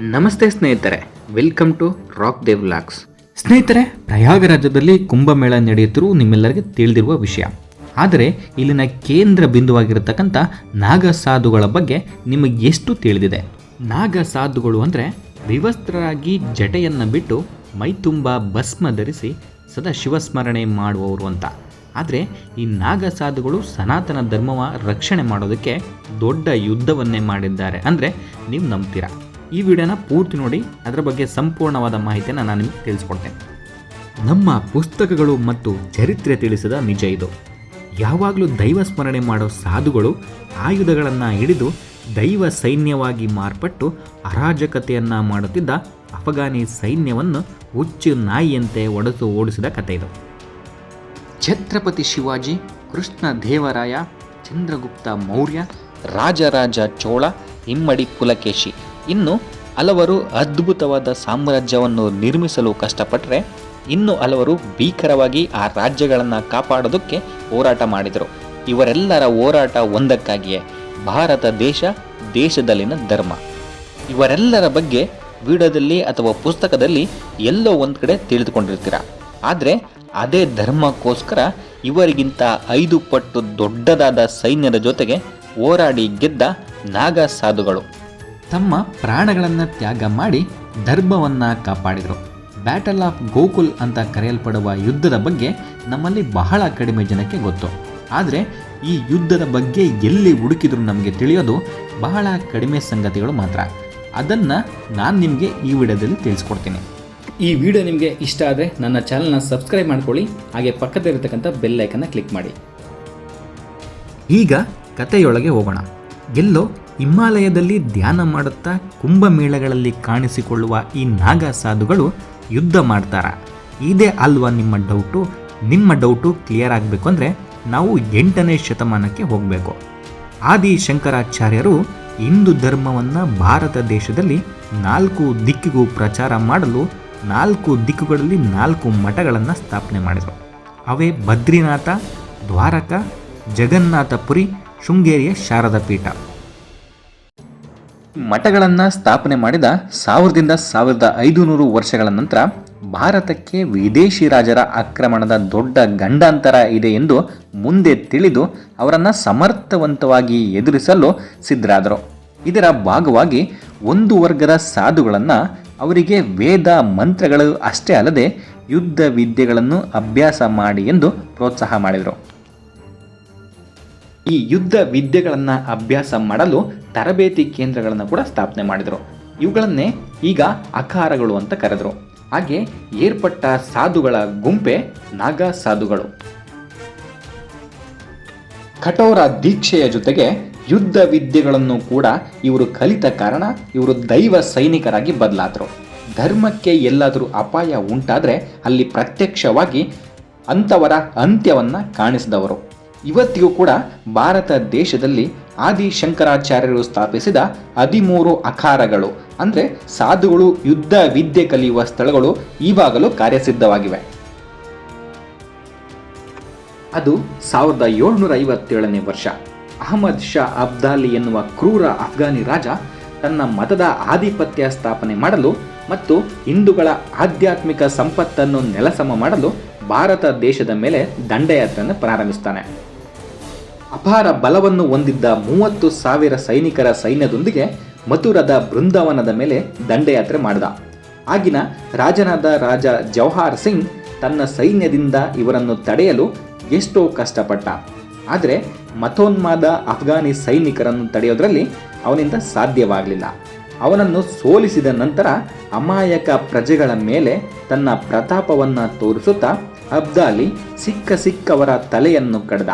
ನಮಸ್ತೆ ಸ್ನೇಹಿತರೆ welcome to rock Dev locks ಸ್ನೇಹಿತರೆ ಪ್ರಯಾಗರಾಜದಲ್ಲಿ ಕುಂಭಮೇಳ ನಡೆಯುತ್ತಿರುವ ನಿಮ್ಮೆಲ್ಲರಿಗೆ ತಿಳಿದಿರುವ ವಿಷಯ. ಆದರೆ, ಇಲ್ಲಿನ ಕೇಂದ್ರ ಬಿಂದುವಾಗಿರತಕ್ಕಂಥ ನಾಗ ಸಾಧುಗಳ ಬಗ್ಗೆ ನಿಮಗೆ ಎಷ್ಟು ತಿಳಿದಿದೆ? ನಾಗ ಸಾಧುಗಳು ಅಂದರೆ ವಿವಸ್ತ್ರರಾಗಿ ಜಟೆಯನ್ನು ಬಿಟ್ಟು ಮೈತುಂಬ ಭಸ್ಮ ಧರಿಸಿ ಸದಾ ಶಿವಸ್ಮರಣೆ ಮಾಡುವವರು ಅಂತ. ಆದರೆ, ಈ ನಾಗ ಸಾಧುಗಳು ಸನಾತನ ಧರ್ಮವ ರಕ್ಷಣೆ ಮಾಡೋದಕ್ಕೆ ದೊಡ್ಡ ಯುದ್ಧವನ್ನೇ ಮಾಡಿದ್ದಾರೆ. ಅಂದರೆ, ನೀವು ನಂಬ್ತೀರಾ? ಈ ವಿಡಿಯೋನ ಪೂರ್ತಿ ನೋಡಿ, ಅದರ ಬಗ್ಗೆ ಸಂಪೂರ್ಣವಾದ ಮಾಹಿತಿಯನ್ನು ನಾನು ನಿಮಗೆ ತಿಳಿಸ್ಕೊಡ್ತೇನೆ. ನಮ್ಮ ಪುಸ್ತಕಗಳು ಮತ್ತು ಚರಿತ್ರೆ ತಿಳಿಸಿದ ನಿಜ ಇದು. ಯಾವಾಗಲೂ ದೈವ ಸ್ಮರಣೆ ಮಾಡೋ ಸಾಧುಗಳು ಆಯುಧಗಳನ್ನು ಹಿಡಿದು ದೈವ ಸೈನ್ಯವಾಗಿ ಮಾರ್ಪಟ್ಟು ಅರಾಜಕತೆಯನ್ನು ಮಾಡುತ್ತಿದ್ದ ಅಫಘಾನಿ ಸೈನ್ಯವನ್ನು ಹುಚ್ಚು ನಾಯಿಯಂತೆ ಒಡೆದು ಓಡಿಸಿದ ಕಥೆ ಇದು. ಛತ್ರಪತಿ ಶಿವಾಜಿ, ಕೃಷ್ಣ ದೇವರಾಯ, ಚಂದ್ರಗುಪ್ತ ಮೌರ್ಯ, ರಾಜರಾಜ ಚೋಳ, ಇಮ್ಮಡಿ ಪುಲಕೇಶಿ. ಇನ್ನು ಹಲವರು ಅದ್ಭುತವಾದ ಸಾಮ್ರಾಜ್ಯವನ್ನು ನಿರ್ಮಿಸಲು ಕಷ್ಟಪಟ್ಟರೆ ಇನ್ನು ಹಲವರು ಭೀಕರವಾಗಿ ಆ ರಾಜ್ಯಗಳನ್ನು ಕಾಪಾಡೋದಕ್ಕೆ ಹೋರಾಟ ಮಾಡಿದರು. ಇವರೆಲ್ಲರ ಹೋರಾಟ ಒಂದಕ್ಕಾಗಿಯೇ ಭಾರತ ದೇಶ, ದೇಶದಲ್ಲಿನ ಧರ್ಮ. ಇವರೆಲ್ಲರ ಬಗ್ಗೆ ವಿಡಿಯೋದಲ್ಲಿ ಅಥವಾ ಪುಸ್ತಕದಲ್ಲಿ ಎಲ್ಲೋ ಒಂದು ಕಡೆ ತಿಳಿದುಕೊಂಡಿರ್ತೀರ? ಆದರೆ ಅದೇ ಧರ್ಮಕ್ಕೋಸ್ಕರ ಇವರಿಗಿಂತ ಐದು ಪಟ್ಟು ದೊಡ್ಡದಾದ ಸೈನ್ಯದ ಜೊತೆಗೆ ಹೋರಾಡಿ ಗೆದ್ದ ನಾಗ ಸಾಧುಗಳು. ತಮ್ಮ ಪ್ರಾಣಗಳನ್ನು ತ್ಯಾಗ ಮಾಡಿ ಧರ್ಮವನ್ನು ಕಾಪಾಡಿದರು. ಬ್ಯಾಟಲ್ ಆಫ್ ಗೋಕುಲ್ ಅಂತ ಕರೆಯಲ್ಪಡುವ ಯುದ್ಧದ ಬಗ್ಗೆ ನಮ್ಮಲ್ಲಿ ಬಹಳ ಕಡಿಮೆ ಜನಕ್ಕೆ ಗೊತ್ತು. ಆದರೆ ಈ ಯುದ್ಧದ ಬಗ್ಗೆ ಎಲ್ಲಿ ಹುಡುಕಿದ್ರು ನಮಗೆ ತಿಳಿಯೋದು ಬಹಳ ಕಡಿಮೆ ಸಂಗತಿಗಳು ಮಾತ್ರ. ಅದನ್ನು ನಾನು ನಿಮಗೆ ಈ ವಿಡಿಯೋದಲ್ಲಿ ತಿಳಿಸ್ಕೊಡ್ತೀನಿ. ಈ ವಿಡಿಯೋ ನಿಮಗೆ ಇಷ್ಟ ಆದರೆ ನನ್ನ ಚಾನಲ್ನ ಸಬ್ಸ್ಕ್ರೈಬ್ ಮಾಡ್ಕೊಳ್ಳಿ ಹಾಗೆ ಪಕ್ಕದಲ್ಲಿರ್ತಕ್ಕಂಥ ಬೆಲ್ ಐಕನ್ನ ಕ್ಲಿಕ್ ಮಾಡಿ. ಈಗ ಕಥೆಯೊಳಗೆ ಹೋಗೋಣ. ಎಲ್ಲೋ ಹಿಮಾಲಯದಲ್ಲಿ ಧ್ಯಾನ ಮಾಡುತ್ತಾ ಕುಂಭಮೇಳಗಳಲ್ಲಿ ಕಾಣಿಸಿಕೊಳ್ಳುವ ಈ ನಾಗ ಸಾಧುಗಳು ಯುದ್ಧ ಮಾಡ್ತಾರ. ಇದೇ ಅಲ್ವಾ ನಿಮ್ಮ ಡೌಟು? ನಿಮ್ಮ ಡೌಟು ಕ್ಲಿಯರ್ ಆಗಬೇಕು ಅಂದರೆ ನಾವು ಎಂಟನೇ ಶತಮಾನಕ್ಕೆ ಹೋಗಬೇಕು. ಆದಿ ಶಂಕರಾಚಾರ್ಯರು ಹಿಂದೂ ಧರ್ಮವನ್ನು ಭಾರತ ದೇಶದಲ್ಲಿ ನಾಲ್ಕು ದಿಕ್ಕಿಗೂ ಪ್ರಚಾರ ಮಾಡಲು ನಾಲ್ಕು ದಿಕ್ಕುಗಳಲ್ಲಿ ನಾಲ್ಕು ಮಠಗಳನ್ನು ಸ್ಥಾಪನೆ ಮಾಡಿದರು. ಅವೇ ಬದ್ರಿನಾಥ, ದ್ವಾರಕ, ಜಗನ್ನಾಥಪುರಿ, ಶೃಂಗೇರಿಯ ಶಾರದಾ ಪೀಠ ಮಠಗಳನ್ನು ಸ್ಥಾಪನೆ ಮಾಡಿದ ಸಾವಿರದಿಂದ ಸಾವಿರದ ಐದುನೂರು ವರ್ಷಗಳ ನಂತರ ಭಾರತಕ್ಕೆ ವಿದೇಶಿ ರಾಜರ ಆಕ್ರಮಣದ ದೊಡ್ಡ ಗಂಡಾಂತರ ಇದೆ ಎಂದು ಮುಂದೆ ತಿಳಿದು ಅವರನ್ನು ಸಮರ್ಥವಂತವಾಗಿ ಎದುರಿಸಲು ಸಿದ್ಧರಾದರು. ಇದರ ಭಾಗವಾಗಿ ಒಂದು ವರ್ಗದ ಸಾಧುಗಳನ್ನು ಅವರಿಗೆ ವೇದ ಮಂತ್ರಗಳು ಅಷ್ಟೇ ಅಲ್ಲದೆ ಯುದ್ಧ ವಿದ್ಯೆಗಳನ್ನು ಅಭ್ಯಾಸ ಮಾಡಿ ಎಂದು ಪ್ರೋತ್ಸಾಹ ಮಾಡಿದರು. ಈ ಯುದ್ಧ ವಿದ್ಯೆಗಳನ್ನು ಅಭ್ಯಾಸ ಮಾಡಲು ತರಬೇತಿ ಕೇಂದ್ರಗಳನ್ನು ಕೂಡ ಸ್ಥಾಪನೆ ಮಾಡಿದರು. ಇವುಗಳನ್ನೇ ಈಗ ಅಖಾರಗಳು ಅಂತ ಕರೆದರು. ಹಾಗೆ ಏರ್ಪಟ್ಟ ಸಾಧುಗಳ ಗುಂಪೆ ನಾಗ ಸಾಧುಗಳು. ಕಠೋರ ದೀಕ್ಷೆಯ ಜೊತೆಗೆ ಯುದ್ಧ ವಿದ್ಯೆಗಳನ್ನು ಕೂಡ ಇವರು ಕಲಿತ ಕಾರಣ ಇವರು ದೈವ ಸೈನಿಕರಾಗಿ ಬದಲಾದರು. ಧರ್ಮಕ್ಕೆ ಎಲ್ಲಾದರೂ ಅಪಾಯ ಉಂಟಾದರೆ ಅಲ್ಲಿ ಪ್ರತ್ಯಕ್ಷವಾಗಿ ಅಂಥವರ ಅಂತ್ಯವನ್ನು ಕಾಣಿಸಿದವರು. ಇವತ್ತಿಗೂ ಕೂಡ ಭಾರತ ದೇಶದಲ್ಲಿ ಆದಿ ಶಂಕರಾಚಾರ್ಯರು ಸ್ಥಾಪಿಸಿದ ಹದಿಮೂರು ಅಖಾರಗಳು, ಅಂದರೆ ಸಾಧುಗಳು ಯುದ್ಧ ವಿದ್ಯೆ ಕಲಿಯುವ ಸ್ಥಳಗಳು ಈವಾಗಲೂ ಕಾರ್ಯಸಿದ್ಧವಾಗಿವೆ. ಅದು ಸಾವಿರದ ಏಳ್ನೂರ ಐವತ್ತೇಳನೇ ವರ್ಷ. ಅಹಮದ್ ಶಾ ಅಬ್ದಾಲಿ ಎನ್ನುವ ಕ್ರೂರ ಅಫ್ಘಾನಿ ರಾಜ ತನ್ನ ಮತದ ಆಧಿಪತ್ಯ ಸ್ಥಾಪನೆ ಮಾಡಲು ಮತ್ತು ಹಿಂದೂಗಳ ಆಧ್ಯಾತ್ಮಿಕ ಸಂಪತ್ತನ್ನು ನೆಲಸಮ ಮಾಡಲು ಭಾರತ ದೇಶದ ಮೇಲೆ ದಂಡಯಾತ್ರೆಯನ್ನು ಪ್ರಾರಂಭಿಸ್ತಾನೆ. ಅಪಾರ ಬಲವನ್ನು ಹೊಂದಿದ್ದ ಮೂವತ್ತು ಸಾವಿರ ಸೈನಿಕರ ಸೈನ್ಯದೊಂದಿಗೆ ಮಥುರದ ಬೃಂದಾವನದ ಮೇಲೆ ದಂಡಯಾತ್ರೆ ಮಾಡಿದ. ಆಗಿನ ರಾಜನಾದ ರಾಜ ಜವಾಹರ್ ಸಿಂಗ್ ತನ್ನ ಸೈನ್ಯದಿಂದ ಇವರನ್ನು ತಡೆಯಲು ಎಷ್ಟೋ ಕಷ್ಟಪಟ್ಟ. ಆದರೆ ಮಥೋನ್ಮಾದ ಅಫ್ಘಾನಿ ಸೈನಿಕರನ್ನು ತಡೆಯೋದ್ರಲ್ಲಿ ಅವನಿಂದ ಸಾಧ್ಯವಾಗಲಿಲ್ಲ. ಅವನನ್ನು ಸೋಲಿಸಿದ ನಂತರ ಅಮಾಯಕ ಪ್ರಜೆಗಳ ಮೇಲೆ ತನ್ನ ಪ್ರತಾಪವನ್ನು ತೋರಿಸುತ್ತಾ ಅಬ್ದಾಲಿ ಸಿಕ್ಕ ಸಿಕ್ಕವರ ತಲೆಯನ್ನು ಕಡ್ದ.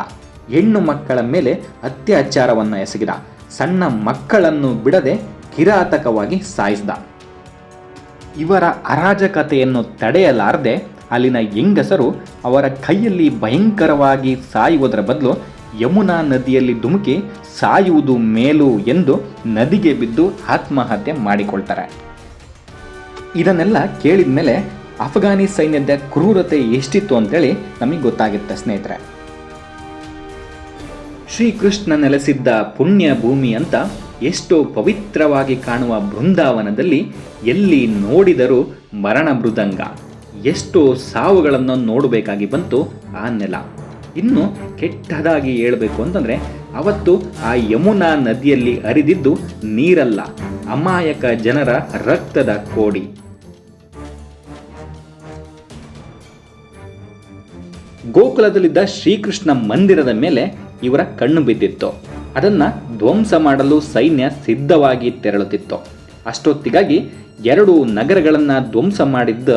ಹೆಣ್ಣು ಮಕ್ಕಳ ಮೇಲೆ ಅತ್ಯಾಚಾರವನ್ನು ಎಸಗಿದ. ಸಣ್ಣ ಮಕ್ಕಳನ್ನು ಬಿಡದೆ ಕಿರಾತಕವಾಗಿ ಸಾಯಿಸಿದ. ಇವರ ಅರಾಜಕತೆಯನ್ನು ತಡೆಯಲಾರದೆ ಅಲ್ಲಿನ ಹೆಂಗಸರು ಅವರ ಕೈಯಲ್ಲಿ ಭಯಂಕರವಾಗಿ ಸಾಯುವುದರ ಬದಲು ಯಮುನಾ ನದಿಯಲ್ಲಿ ಧುಮುಕಿ ಸಾಯುವುದು ಮೇಲು ಎಂದು ನದಿಗೆ ಬಿದ್ದು ಆತ್ಮಹತ್ಯೆ ಮಾಡಿಕೊಳ್ತಾರೆ. ಇದನ್ನೆಲ್ಲ ಕೇಳಿದ ಮೇಲೆ ಅಫ್ಘಾನಿ ಸೈನ್ಯದ ಕ್ರೂರತೆ ಎಷ್ಟಿತ್ತು ಅಂತೇಳಿ ನಮಗೆ ಗೊತ್ತಾಗುತ್ತೆ, ಸ್ನೇಹಿತರೆ. ಶ್ರೀಕೃಷ್ಣ ನೆಲೆಸಿದ್ದ ಪುಣ್ಯ ಭೂಮಿ ಅಂತ ಎಷ್ಟೋ ಪವಿತ್ರವಾಗಿ ಕಾಣುವ ಬೃಂದಾವನದಲ್ಲಿ ಎಲ್ಲಿ ನೋಡಿದರೂ ಮರಣ ಮೃದಂಗ. ಎಷ್ಟೋ ಸಾವುಗಳನ್ನು ನೋಡಬೇಕಾಗಿ ಬಂತು ಆ ನೆಲ. ಇನ್ನು ಕೆಟ್ಟದಾಗಿ ಹೇಳಬೇಕು ಅಂತಂದರೆ, ಅವತ್ತು ಆ ಯಮುನಾ ನದಿಯಲ್ಲಿ ಹರಿದಿದ್ದು ನೀರಲ್ಲ, ಅಮಾಯಕ ಜನರ ರಕ್ತದ ಕೋಡಿ. ಗೋಕುಲದಲ್ಲಿದ್ದ ಶ್ರೀಕೃಷ್ಣ ಮಂದಿರದ ಮೇಲೆ ಇವರ ಕಣ್ಣು ಬಿದ್ದಿತ್ತು. ಅದನ್ನ ಧ್ವಂಸ ಮಾಡಲು ಸೈನ್ಯ ಸಿದ್ಧವಾಗಿ ತೆರಳುತ್ತಿತ್ತು. ಅಷ್ಟೊತ್ತಿಗಾಗಿ ಎರಡು ನಗರಗಳನ್ನು ಧ್ವಂಸ ಮಾಡಿದ್ದ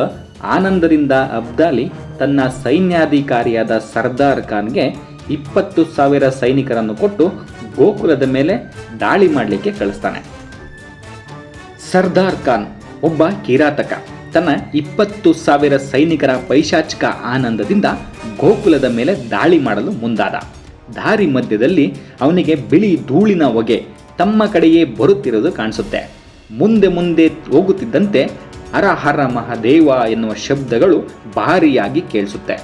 ಆನಂದದಿಂದ ಅಬ್ದಾಲಿ ತನ್ನ ಸೈನ್ಯಾಧಿಕಾರಿಯಾದ ಸರ್ದಾರ್ ಖಾನ್ಗೆ ಇಪ್ಪತ್ತು ಸಾವಿರ ಸೈನಿಕರನ್ನು ಕೊಟ್ಟು ಗೋಕುಲದ ಮೇಲೆ ದಾಳಿ ಮಾಡಲಿಕ್ಕೆ ಕಳಿಸ್ತಾನೆ. ಸರ್ದಾರ್ ಖಾನ್ ಒಬ್ಬ ಕಿರಾತಕ. ತನ್ನ ಇಪ್ಪತ್ತು ಸಾವಿರ ಸೈನಿಕರ ಪೈಶಾಚಿಕ ಆನಂದದಿಂದ ಗೋಕುಲದ ಮೇಲೆ ದಾಳಿ ಮಾಡಲು ಮುಂದಾದ. ದಾರಿ ಮಧ್ಯದಲ್ಲಿ ಅವನಿಗೆ ಬಿಳಿ ಧೂಳಿನ ಹೊಗೆ ತಮ್ಮ ಕಡೆಯೇ ಬರುತ್ತಿರುವುದು ಕಾಣಿಸುತ್ತೆ. ಮುಂದೆ ಮುಂದೆ ಹೋಗುತ್ತಿದ್ದಂತೆ ಹರ ಹರ ಮಹಾದೇವ ಎನ್ನುವ ಶಬ್ದಗಳು ಭಾರಿಯಾಗಿ ಕೇಳಿಸುತ್ತೆ.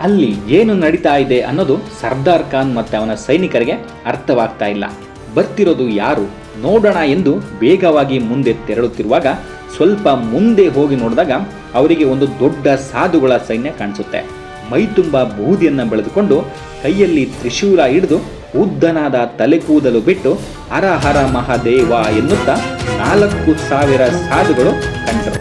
ಅಲ್ಲಿ ಏನು ನಡೀತಾ ಇದೆ ಅನ್ನೋದು ಸರ್ದಾರ್ ಖಾನ್ ಮತ್ತು ಅವನ ಸೈನಿಕರಿಗೆ ಅರ್ಥವಾಗ್ತಾ ಇಲ್ಲ. ಬರ್ತಿರೋದು ಯಾರು? ನೋಡೋಣ ಎಂದು ವೇಗವಾಗಿ ಮುಂದೆ ತೆರಳುತ್ತಿರುವಾಗ ಸ್ವಲ್ಪ ಮುಂದೆ ಹೋಗಿ ನೋಡಿದಾಗ ಅವರಿಗೆ ಒಂದು ದೊಡ್ಡ ಸಾಧುಗಳ ಸೈನ್ಯ ಕಾಣಿಸುತ್ತೆ. ಮೈತುಂಬ ಬೂದಿಯನ್ನು ಬೆಳೆದುಕೊಂಡು ಕೈಯಲ್ಲಿ ತ್ರಿಶೂಲ ಹಿಡಿದು ಉದ್ದನಾದ ತಲೆ ಕೂದಲು ಬಿಟ್ಟು ಹರ ಹರ ಮಹಾದೇವ ಎನ್ನುತ್ತಾ ನಾಲ್ಕು ಸಾವಿರ ಸಾಧುಗಳು ಕಂಡರು.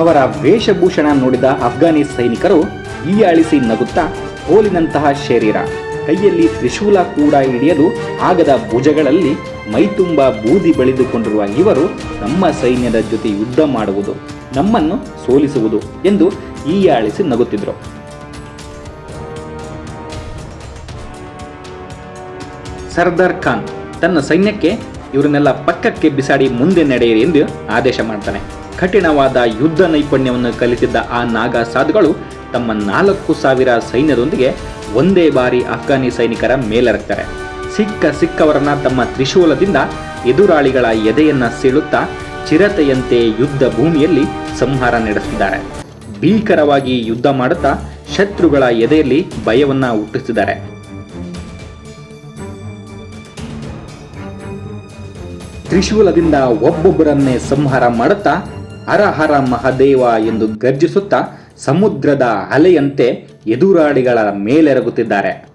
ಅವರ ವೇಷಭೂಷಣ ನೋಡಿದ ಅಫ್ಘಾನಿ ಸೈನಿಕರು ಹೀಯಾಳಿಸಿ ನಗುತ್ತಾ ಹೋಲಿನಂತಹ ಶರೀರ. ಕೈಯಲ್ಲಿ ತ್ರಿಶೂಲ ಕೂಡ ಹಿಡಿಯಲು ಆಗದ ಭುಜಗಳಲ್ಲಿ ಮೈತುಂಬ ಬೂದಿ ಬೆಳೆದುಕೊಂಡಿರುವ ಇವರು ನಮ್ಮ ಸೈನ್ಯದ ಜೊತೆ ಯುದ್ಧ ಮಾಡುವುದು, ನಮ್ಮನ್ನು ಸೋಲಿಸುವುದು ಎಂದು ಈಯಾಳಿಸಿ ನಗುತ್ತಿದ್ರು. ಸರ್ದಾರ್ ಖಾನ್ ತನ್ನ ಸೈನ್ಯಕ್ಕೆ ಇವರನ್ನೆಲ್ಲ ಪಕ್ಕಕ್ಕೆ ಬಿಸಾಡಿ ಮುಂದೆ ನಡೆಯಿರಿ ಎಂದು ಆದೇಶ ಮಾಡ್ತಾನೆ. ಕಠಿಣವಾದ ಯುದ್ಧ ನೈಪುಣ್ಯವನ್ನು ಕಲಿತಿದ್ದ ಆ ನಾಗಾ ಸಾಧುಗಳು ತಮ್ಮ ನಾಲ್ಕು ಸಾವಿರ ಸೈನ್ಯದೊಂದಿಗೆ ಒಂದೇ ಬಾರಿ ಅಫ್ಘಾನಿ ಸೈನಿಕರ ಮೇಲೆರಗ್ತಾರೆ. ಸಿಕ್ಕ ಸಿಕ್ಕವರನ್ನ ತಮ್ಮ ತ್ರಿಶೂಲದಿಂದ ಎದುರಾಳಿಗಳ ಎದೆಯನ್ನ ಸೀಳುತ್ತಾ ಚಿರತೆಯಂತೆ ಯುದ್ಧ ಭೂಮಿಯಲ್ಲಿ ಸಂಹಾರ ನಡೆಸಿದ್ದಾರೆ ಭೀಕರವಾಗಿ ಯುದ್ಧ ಮಾಡುತ್ತಾ ಶತ್ರುಗಳ ಎದೆಯಲ್ಲಿ ಭಯವನ್ನ ಹುಟ್ಟಿಸಿದ್ದಾರೆ ತ್ರಿಶೂಲದಿಂದ ಒಬ್ಬೊಬ್ಬರನ್ನೇ ಸಂಹಾರ ಮಾಡುತ್ತಾ ಹರ ಮಹಾದೇವ ಎಂದು ಗರ್ಜಿಸುತ್ತಾ ಸಮುದ್ರದ ಅಲೆಯಂತೆ ಎದುರಾಡಿಗಳ ಮೇಲೆರಗುತ್ತಿದ್ದಾರೆ.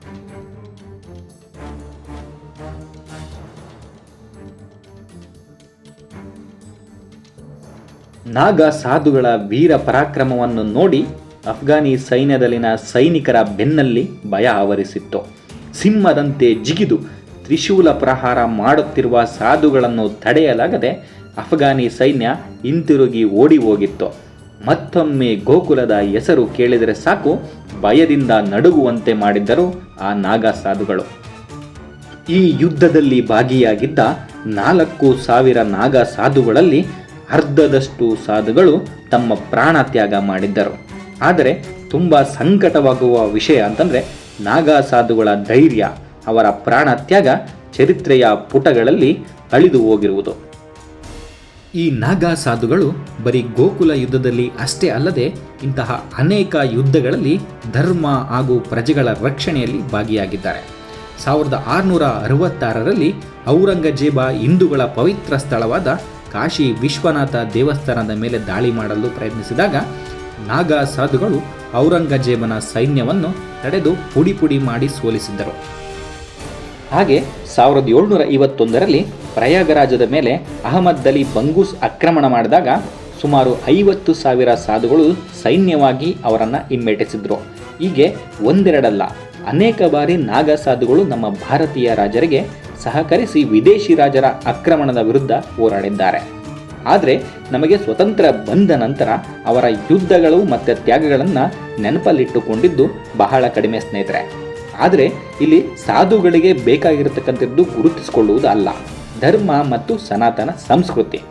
ನಾಗ ಸಾಧುಗಳ ವೀರ ಪರಾಕ್ರಮವನ್ನು ನೋಡಿ ಅಫ್ಘಾನಿ ಸೈನ್ಯದಲ್ಲಿನ ಸೈನಿಕರ ಬೆನ್ನಲ್ಲಿ ಭಯ ಆವರಿಸಿತ್ತು. ಸಿಂಹದಂತೆ ಜಿಗಿದು ತ್ರಿಶೂಲ ಪ್ರಹಾರ ಮಾಡುತ್ತಿರುವ ಸಾಧುಗಳನ್ನು ತಡೆಯಲಾಗದೆ ಅಫ್ಘಾನಿ ಸೈನ್ಯ ಹಿಂತಿರುಗಿ ಓಡಿ ಹೋಗಿತ್ತು. ಮತ್ತೊಮ್ಮೆ ಗೋಕುಲದ ಹೆಸರು ಕೇಳಿದರೆ ಸಾಕು, ಭಯದಿಂದ ನಡುಗುವಂತೆ ಮಾಡಿದ್ದರು ಆ ನಾಗ ಸಾಧುಗಳು ಈ ಯುದ್ಧದಲ್ಲಿ ಭಾಗಿಯಾಗಿದ್ದ ನಾಲ್ಕು ಸಾವಿರ ನಾಗ ಸಾಧುಗಳಲ್ಲಿ ಅರ್ಧದಷ್ಟು ಸಾಧುಗಳು ತಮ್ಮ ಪ್ರಾಣ ತ್ಯಾಗ ಮಾಡಿದ್ದರು. ಆದರೆ ತುಂಬ ಸಂಕಟವಾಗುವ ವಿಷಯ ಅಂತಂದರೆ ನಾಗಾ ಸಾಧುಗಳ ಧೈರ್ಯ, ಅವರ ಪ್ರಾಣ ತ್ಯಾಗ, ಚರಿತ್ರೆಯ ಪುಟಗಳಲ್ಲಿ ಅಳಿದು ಹೋಗಿರುವುದು. ಈ ನಾಗಾ ಸಾಧುಗಳು ಬರೀ ಗೋಕುಲ ಯುದ್ಧದಲ್ಲಿ ಅಷ್ಟೇ ಅಲ್ಲದೆ ಇಂತಹ ಅನೇಕ ಯುದ್ಧಗಳಲ್ಲಿ ಧರ್ಮ ಹಾಗೂ ಪ್ರಜೆಗಳ ರಕ್ಷಣೆಯಲ್ಲಿ ಭಾಗಿಯಾಗಿದ್ದಾರೆ. ಸಾವಿರದ ಆರುನೂರ ಅರವತ್ತಾರರಲ್ಲಿ ಔರಂಗಜೇಬ ಹಿಂದೂಗಳ ಪವಿತ್ರ ಸ್ಥಳವಾದ ಕಾಶಿ ವಿಶ್ವನಾಥ ದೇವಸ್ಥಾನದ ಮೇಲೆ ದಾಳಿ ಮಾಡಲು ಪ್ರಯತ್ನಿಸಿದಾಗ ನಾಗಾ ಸಾಧುಗಳು ಔರಂಗಜೇಬನ ಸೈನ್ಯವನ್ನು ತಡೆದು ಪುಡಿ ಪುಡಿ ಮಾಡಿ ಸೋಲಿಸಿದ್ದರು. ಹಾಗೆ ಸಾವಿರದ ಏಳ್ನೂರ ಐವತ್ತೊಂದರಲ್ಲಿ ಪ್ರಯಾಗರಾಜದ ಮೇಲೆ ಅಹಮದ್ ಅಲಿ ಬಂಗೂಸ್ ಆಕ್ರಮಣ ಮಾಡಿದಾಗ ಸುಮಾರು ಐವತ್ತು ಸಾವಿರ ಸಾಧುಗಳು ಸೈನ್ಯವಾಗಿ ಅವರನ್ನು ಹಿಮ್ಮೆಟ್ಟಿಸಿದ್ರು. ಹೀಗೆ ಒಂದೆರಡಲ್ಲ, ಅನೇಕ ಬಾರಿ ನಾಗಾ ಸಾಧುಗಳು ನಮ್ಮ ಭಾರತೀಯ ರಾಜರಿಗೆ ಸಹಕರಿಸಿ ವಿದೇಶಿ ರಾಜರ ಆಕ್ರಮಣದ ವಿರುದ್ಧ ಹೋರಾಡಿದ್ದಾರೆ. ಆದರೆ ನಮಗೆ ಸ್ವತಂತ್ರ ಬಂದ ನಂತರ ಅವರ ಯುದ್ಧಗಳು ಮತ್ತು ತ್ಯಾಗಗಳನ್ನು ನೆನಪಲ್ಲಿಟ್ಟುಕೊಂಡಿದ್ದು ಬಹಳ ಕಡಿಮೆ ಸ್ನೇಹಿತರೆ. ಆದರೆ ಇಲ್ಲಿ ಸಾಧುಗಳಿಗೆ ಬೇಕಾಗಿರತಕ್ಕಂಥದ್ದು ಗುರುತಿಸಿಕೊಳ್ಳುವುದು ಅಲ್ಲ ಧರ್ಮ ಮತ್ತು ಸನಾತನ ಸಂಸ್ಕೃತಿ.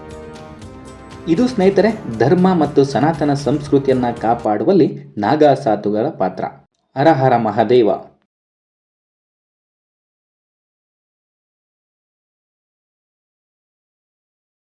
ಇದು ಸ್ನೇಹಿತರೆ, ಧರ್ಮ ಮತ್ತು ಸನಾತನ ಸಂಸ್ಕೃತಿಯನ್ನು ಕಾಪಾಡುವಲ್ಲಿ ನಾಗಾಸಾತುಗಳ ಪಾತ್ರ. ಹರ ಹರ ಮಹಾದೇವ.